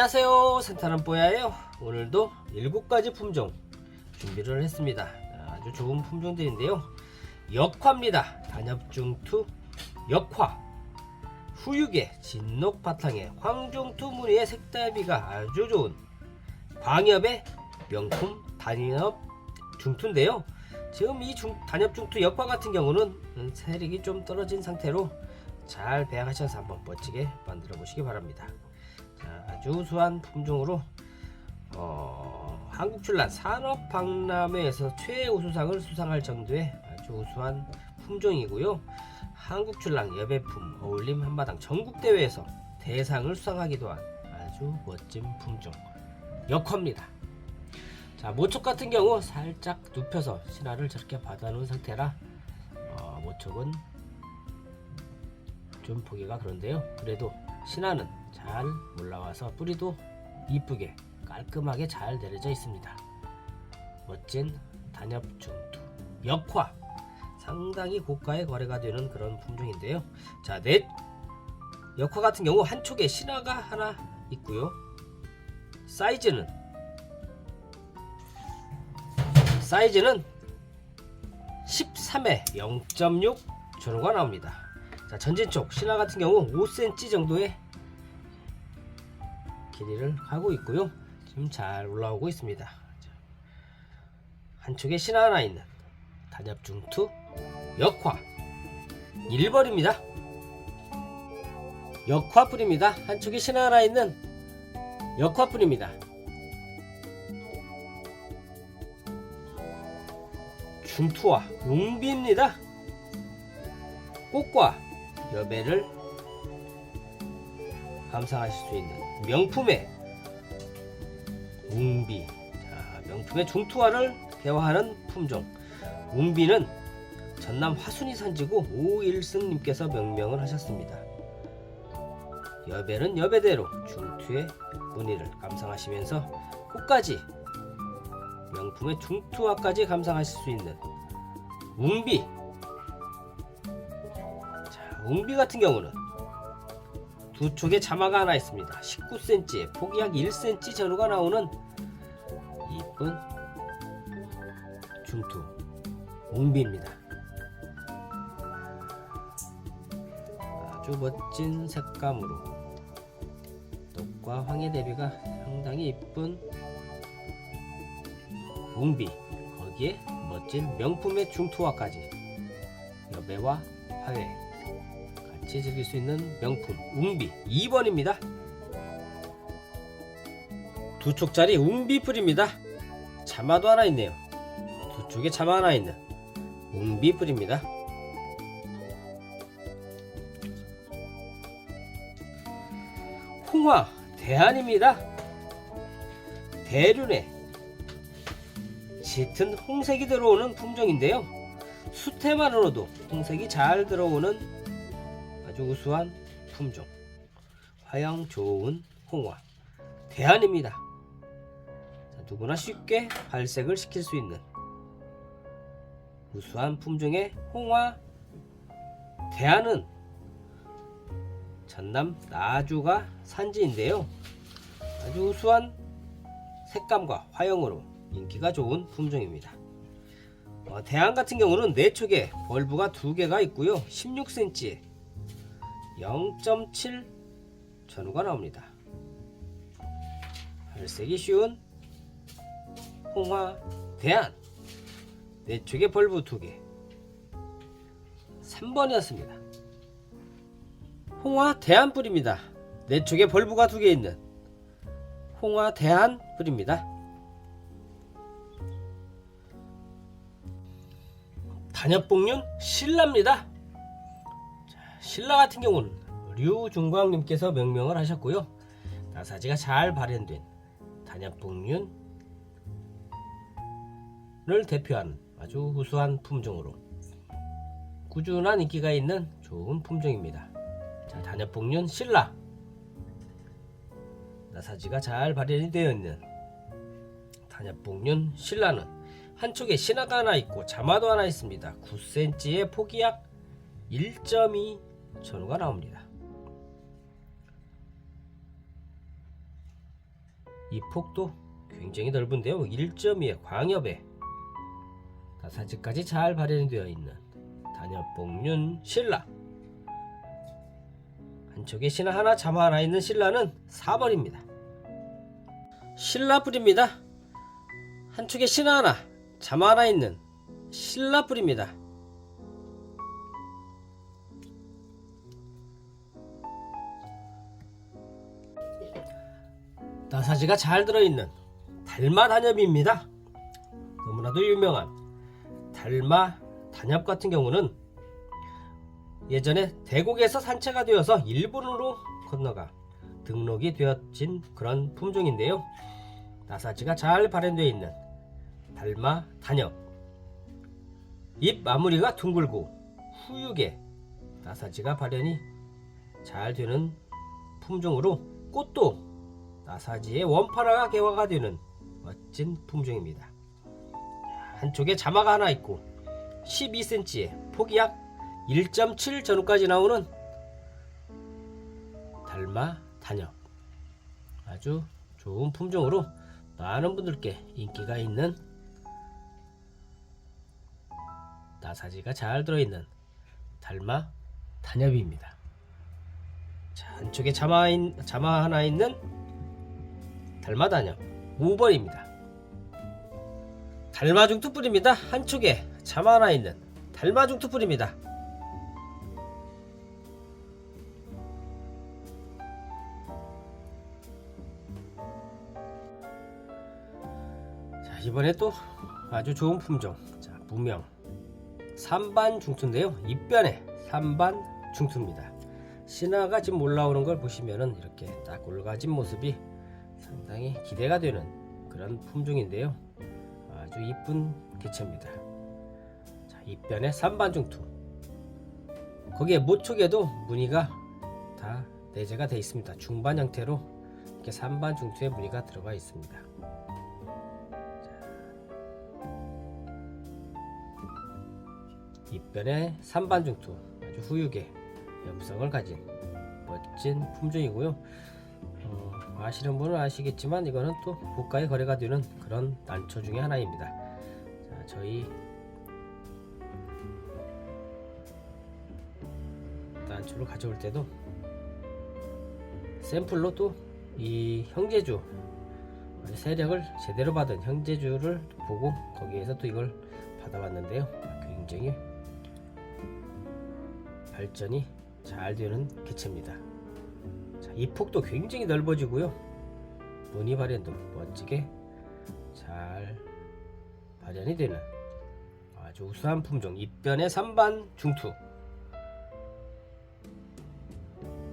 안녕하세요. 센타는 뽀야예요. 오늘도 7가지 품종 준비를 했습니다. 아주 좋은 품종들인데요. 역화입니다. 단엽중투 역화. 후육의 진녹 바탕에 황중투 무늬의 색다비가 아주 좋은 광엽의 명품 단엽 중투인데요. 지금 이 중, 단엽 중투 역화 같은 경우는 음, 세력이 좀 떨어진 상태로 잘 배양하셔서 한번 멋지게 만들어 보시기 바랍니다. 자, 아주 우수한 품종으로 어, 한국출란 산업박람회에서 최우수상을 수상할 정도의 아주 우수한 품종이고요. 한국출란 여배품 어울림 한마당 전국대회에서 대상을 수상하기도 한 아주 멋진 품종 역화입니다. 자 모촉 같은 경우 살짝 눕혀서 신화를 저렇게 받아놓은 상태라 어, 모촉은 좀 보기가 그런데요. 그래도 신화는 잘 올라와서 뿌리도 이쁘게 깔끔하게 잘 내려져 있습니다. 멋진 단엽 중투 역화 상당히 고가의 거래가 되는 그런 품종인데요. 자, 넷 역화 같은 경우 한 촉에 신화가 하나 있고요. 사이즈는 사이즈는 13에 0.6 전후가 나옵니다. 자, 전진촉 신화 같은 경우 5cm 정도의 길이를 가고 있고요. 지금 잘 올라오고 있습니다. 자, 한쪽에 신화 하나 있는 단엽중투 역화 1번입니다. 역화뿔입니다. 한쪽에 신화 하나 있는 역화뿔입니다. 중투와 용비입니다. 꽃과 여배를 감상하실 수 있는 명품의 웅비. 자, 명품의 중투화를 개화하는 품종. 웅비는 전남 화순이 산지구 오일승님께서 명명을 하셨습니다. 여배는 여배대로 중투의 무늬를 감상하시면서 꽃까지 명품의 중투화까지 감상하실 수 있는 웅비. 자, 웅비 같은 경우는 두 촉에 자마가 하나 있습니다. 19cm에 폭이 약 1cm 전후가 나오는 이쁜 중투 웅비입니다. 아주 멋진 색감으로 녹과 황의 대비가 상당히 이쁜 웅비 거기에 멋진 명품의 중투화까지 여배와 화훼 같이 즐길 수 있는 명품 웅비 2번입니다. 두 촉짜리 웅비 풀입니다. 자마도 하나 있네요. 두 쪽에 자마 하나 있는 웅비 풀입니다. 홍화 대안입니다. 대륜에 짙은 홍색이 들어오는 품종인데요. 수태만으로도 홍색이 잘 들어오는 아주 우수한 품종. 화양 좋은 홍화. 대안입니다. 자, 누구나 쉽게 발색을 시킬 수 있는 우수한 품종의 홍화. 대안은 전남 나주가 산지인데요. 아주 우수한 색감과 화형으로 인기가 좋은 품종입니다. 어, 대안 같은 경우는 네 촉에 벌브가 두 개가 있고요. 16cm에 0.7 전후가 나옵니다. 발색이 쉬운 홍화 대안 네 쪽에 벌브 두 개. 3번이었습니다. 홍화 대안 뿌립니다. 네 쪽에 벌브가 두개 있는 홍화 대안 뿌립니다. 단엽복륜 신라입니다. 신라 같은 경우는 류중광님께서 명명을 하셨고요. 나사지가 잘 발현된 단엽복륜을 대표하는 아주 우수한 품종으로 꾸준한 인기가 있는 좋은 품종입니다. 자, 단엽복륜 신라 나사지가 잘 발현이 되어 있는 단엽복륜 신라는 한쪽에 신화가 하나 있고 자마도 하나 있습니다. 9cm의 폭이 약 1.2 전후가 나옵니다. 이 폭도 굉장히 넓은데요. 1.2의 광엽에 다사지까지 잘 발현되어 있는 단엽봉륜 신라. 한쪽에 신라 하나, 하나 있는 신라는 4번입니다. 신라뿔입니다. 한쪽에 신라 하나, 하나 있는 신라뿔입니다. 나사지가 잘 들어있는 달마 단엽입니다. 너무나도 유명한 달마 단엽 같은 경우는 예전에 대곡에서 산채가 되어서 일본으로 건너가 등록이 되어진 그런 품종인데요. 나사지가 잘 발현되어 있는 달마 단엽 잎 마무리가 둥글고 후육에 나사지가 발현이 잘 되는 품종으로 꽃도 나사지의 원파라가 개화가 되는 멋진 품종입니다. 한쪽에 자마가 하나 있고 12cm에 폭이 약 1.7 전후까지 나오는 달마 단엽 아주 좋은 품종으로 많은 분들께 인기가 있는 나사지가 잘 들어있는 달마 단엽입니다. 자, 한쪽에 자마, 인, 자마 하나 있는 달마 단엽 5번입니다. 달마중투 뿌립니다. 한쪽에 자마 하나 있는 달마중투 뿌립니다. 자, 이번에 또 아주 좋은 품종. 자, 무명. 삼반 중투인데요. 입변에 삼반 중투입니다. 신화가 지금 올라오는 걸 보시면은 이렇게 딱 올라가진 모습이 상당히 기대가 되는 그런 품종인데요. 아주 이쁜 개체입니다. 자, 입변에 삼반 중투. 거기에 모촉에도 무늬가 다 내재가 되어 있습니다. 중반 형태로 이렇게 삼반 중투에 무늬가 들어가 있습니다. 입변의 삼반중투 아주 후육의 엽성을 가진 멋진 품종이고요. 어, 아시는 분은 아시겠지만 이거는 또 고가의 거래가 되는 그런 난초 중에 하나입니다. 자, 저희 난초를 가져올 때도 샘플로 또 이 형제주 세력을 제대로 받은 형제주를 보고 거기에서 또 이걸 받아왔는데요. 굉장히 발전이 잘 되는 개체입니다. 자, 이 폭도 굉장히 넓어지고요. 무늬 발현도 멋지게 잘 발현이 되는 아주 우수한 품종 입변의 3반 중투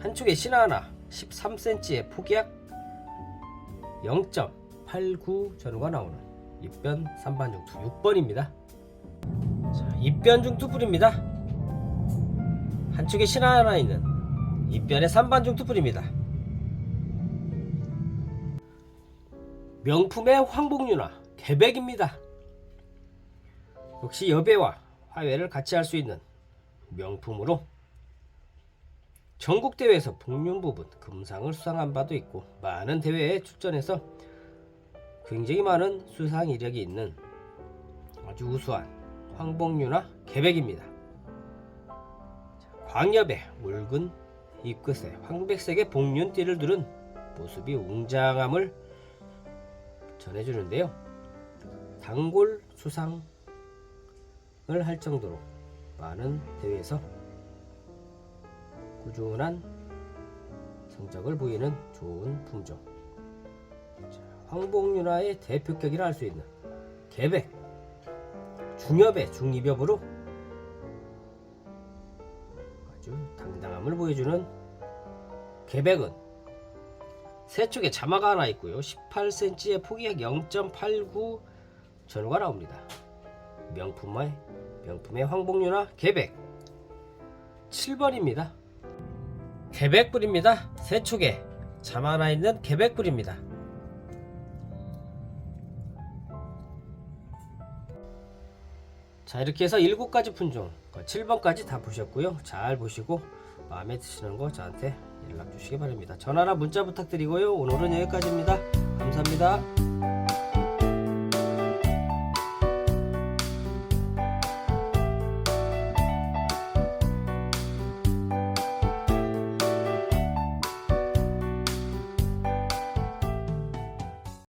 한쪽에 신화 하나 13cm의 폭약 0.89 전후가 나오는 입변 3반 중투 6번입니다. 자, 입변 중투 뿌립니다. 한쪽에 신화 하나 있는 입변의 3반 중투 뿌립니다. 명품의 황복유나 개백입니다. 역시 여배와 화훼를 같이 할 수 있는 명품으로 전국 대회에서 복륜 부분 금상을 수상한 바도 있고 많은 대회에 출전해서 굉장히 많은 수상 이력이 있는 아주 우수한 황복유나 개백입니다. 광엽에 묽은 잎끝에 황백색의 복륜띠를 두른 모습이 웅장함을 전해주는데요. 단골 수상을 할 정도로 많은 대회에서 꾸준한 성적을 보이는 좋은 품종. 자, 황복윤화의 대표격이라 할 수 있는 개백, 중엽의 중입엽으로 아주 당당함을 보여주는 개백은 세 쪽에 자마가 하나 있고요. 18cm의 폭이 약0.89 전후가 나옵니다. 명품의 명품의 황복유나 개백 7번입니다. 개백불입니다. 세 쪽에 자마 하나 있는 개백불입니다. 자 이렇게 해서 7가지 품종 7번까지 다 보셨고요 잘 보시고 마음에 드시는 거 저한테 연락 주시기 바랍니다. 전화나 문자 부탁드리고요. 오늘은 여기까지입니다. 감사합니다.